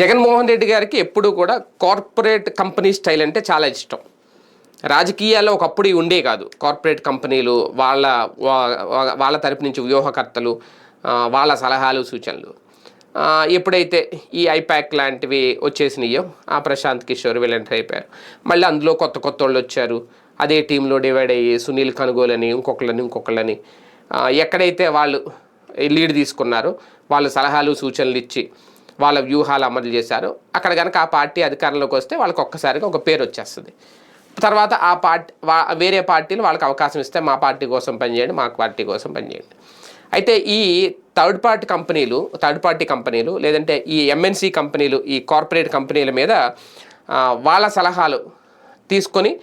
జగన్మోహన్ రెడ్డి గారికి ఎప్పుడూ కూడా కార్పొరేట్ కంపెనీ స్టైల్ అంటే చాలా ఇష్టం. రాజకీయాల్లో ఒకప్పుడు ఉండే కాదు. కార్పొరేట్ కంపెనీలు వాళ్ళ వాళ్ళ తరపు నుంచి వ్యూహకర్తలు వాళ్ళ సలహాలు సూచనలు. ఎప్పుడైతే ఈ ఐప్యాక్ లాంటివి వచ్చేసినాయో ఆ ప్రశాంత్ కిషోర్ వీళ్ళు అయిపోయారు. మళ్ళీ అందులో కొత్త కొత్త వాళ్ళు వచ్చారు. అదే టీంలో డివైడ్ అయ్యి సునీల్ కనుగోలని ఇంకొకళ్ళని ఇంకొకళ్ళని. ఎక్కడైతే వాళ్ళు లీడ్ తీసుకున్నారో వాళ్ళు సలహాలు సూచనలు ఇచ్చి వాళ్ళ వ్యూహాలు అమలు చేశారు. అక్కడ కనుక ఆ పార్టీ అధికారంలోకి వస్తే వాళ్ళకి ఒక్కసారిగా ఒక పేరు వచ్చేస్తుంది. తర్వాత ఆ పార్టీ వా- వేరే పార్టీలు వాళ్ళకి అవకాశం ఇస్తే మా పార్టీ కోసం పనిచేయండి మా పార్టీ కోసం పనిచేయండి. అయితే ఈ థర్డ్ పార్టీ కంపెనీలు థర్డ్ పార్టీ కంపెనీలు లేదంటే ఈ ఎంఎన్సీ కంపెనీలు ఈ కార్పొరేట్ కంపెనీల మీద వాళ్ళ సలహాలు తీసుకొని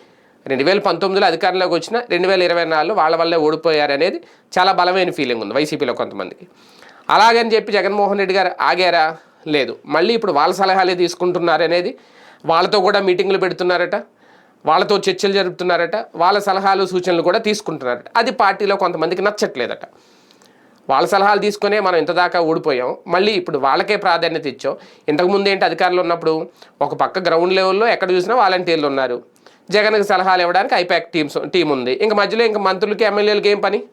రెండు వేల పంతొమ్మిదిలో అధికారంలోకి వచ్చిన రెండు వేల ఇరవై నాలుగులో వాళ్ళ వల్లే ఓడిపోయారు అనేది చాలా బలమైన ఫీలింగ్ ఉంది వైసీపీలో కొంతమందికి. అలాగని చెప్పి జగన్మోహన్ రెడ్డి గారు ఆగారా? లేదు. మళ్ళీ ఇప్పుడు వాళ్ళ సలహాలే తీసుకుంటున్నారనేది వాళ్ళతో కూడా మీటింగ్లు పెడుతున్నారట వాళ్ళతో చర్చలు జరుపుతున్నారట వాళ్ళ సలహాలు సూచనలు కూడా తీసుకుంటున్నారట. అది పార్టీలో కొంతమందికి నచ్చట్లేదట. వాళ్ళ సలహాలు తీసుకునే మనం ఇంతదాకా ఓడిపోయాం మళ్ళీ ఇప్పుడు వాళ్ళకే ప్రాధాన్యత ఇచ్చాం. ఇంతకుముందు ఏంటి అధికారులు ఉన్నప్పుడు ఒక పక్క గ్రౌండ్ లెవెల్లో ఎక్కడ చూసినా వాలంటీర్లు ఉన్నారు. జగన్కి సలహాలు ఇవ్వడానికి ఐపాక్ టీమ్స్ టీం ఉంది. ఇంకా మధ్యలో ఇంకా మంత్రులకి ఎమ్మెల్యేలకి ఏం పని?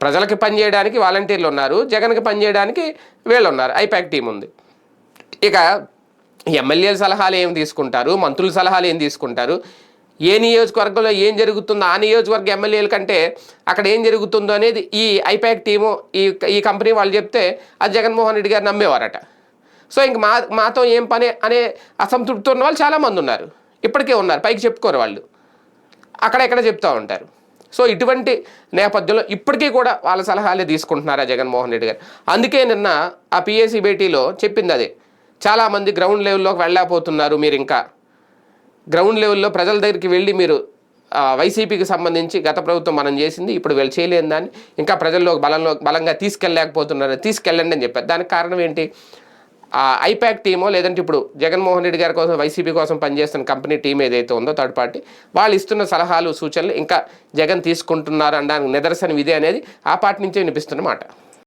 ప్రజలకి పనిచేయడానికి వాలంటీర్లు ఉన్నారు జగన్కి పనిచేయడానికి వీళ్ళు ఉన్నారు ఐపాక్ టీం ఉంది. ఇక ఎమ్మెల్యేల సలహాలు ఏం తీసుకుంటారు? మంత్రుల సలహాలు ఏం తీసుకుంటారు? ఏ నియోజకవర్గంలో ఏం జరుగుతుందో ఆ నియోజకవర్గ ఎమ్మెల్యేల కంటే అక్కడ ఏం జరుగుతుందో అనేది ఈ ఐపాక్ టీము ఈ ఈ కంపెనీ వాళ్ళు చెప్తే అది జగన్మోహన్ రెడ్డి గారు నమ్మేవారట. సో ఇంక మా మాతో ఏం పని అనే అసంతృప్తి ఉన్న వాళ్ళు చాలామంది ఉన్నారు. ఇప్పటికే ఉన్నారు. పైకి చెప్పుకోరు వాళ్ళు. అక్కడెక్కడ చెప్తూ ఉంటారు. సో ఇటువంటి నేపథ్యంలో ఇప్పటికీ కూడా వాళ్ళ సలహాలే తీసుకుంటున్నారా జగన్మోహన్ రెడ్డి గారు. అందుకే నిన్న ఆ పిఎస్సి భేటీలో చెప్పింది అదే. చాలామంది గ్రౌండ్ లెవెల్లోకి వెళ్ళలేకపోతున్నారు మీరు ఇంకా. గ్రౌండ్ లెవెల్లో ప్రజల దగ్గరికి వెళ్ళి మీరు వైసీపీకి సంబంధించి గత ప్రభుత్వం మనం చేసింది ఇప్పుడు వీళ్ళు చేయలేని దాన్ని. ఇంకా ప్రజల్లో బలంలో బలంగా తీసుకెళ్ళలేకపోతున్నారు తీసుకెళ్ళండి అని చెప్పారు. దానికి కారణం ఏంటి? ఆ ఐపాక్ టీమో లేదంటే ఇప్పుడు జగన్మోహన్ రెడ్డి గారి కోసం వైసీపీ కోసం పనిచేస్తున్న కంపెనీ టీం ఏదైతే ఉందో థర్డ్ పార్టీ వాళ్ళు ఇస్తున్న సలహాలు సూచనలు ఇంకా జగన్ తీసుకుంటున్నారు అనడానికి నిదర్శనం ఇదే అనేది ఆ పార్టీ నుంచే వినిపిస్తున్నమాట